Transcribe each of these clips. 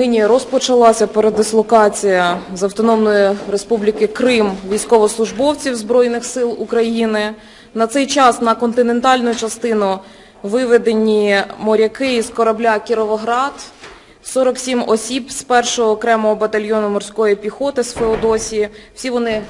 Нині розпочалася передислокація з Автономної Республіки Крим військовослужбовців Збройних сил України. На цей час на континентальну частину виведені моряки із корабля Кіровоград, 47 осіб з першого окремого батальйону морської піхоти з Феодосії. Всі вони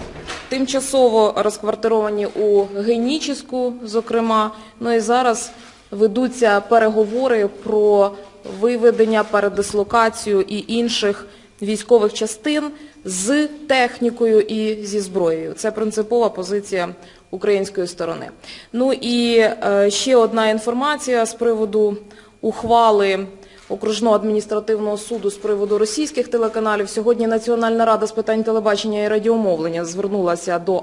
тимчасово розквартировані у Генічіську, зокрема. Ну і зараз ведуться переговори про виведення, передислокацію і інших військових частин з технікою і зі зброєю. Це принципова позиція української сторони. Ну і е, ще одна інформація з приводу ухвали окружного адміністративного суду з приводу російських телеканалів. Сьогодні Національна рада з питань телебачення і радіомовлення звернулася до,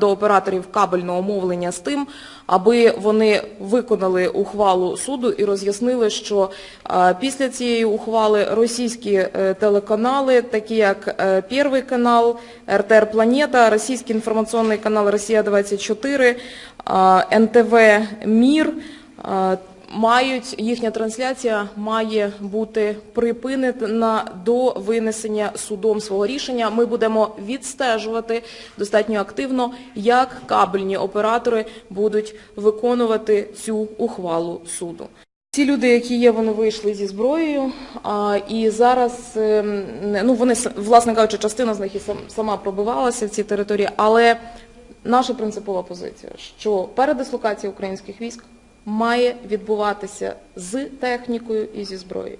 операторів кабельного мовлення з тим, аби вони виконали ухвалу суду і роз'яснили, що е, після цієї ухвали російські е, телеканали, такі як е, Первий канал, РТР Планета, російський інформаційний канал Росія 24, е, НТВ Мір. Мають їхня трансляція має бути припинена до винесення судом свого рішення. Ми будемо відстежувати достатньо активно, як кабельні оператори будуть виконувати цю ухвалу суду. Ці люди, які є, вони вийшли зі зброєю, а, і зараз, ем, ну вони, власне кажучи, частина з них і сама пробивалася в ці території, але наша принципова позиція, що передислокація українських військ має відбуватися з технікою і зі зброєю.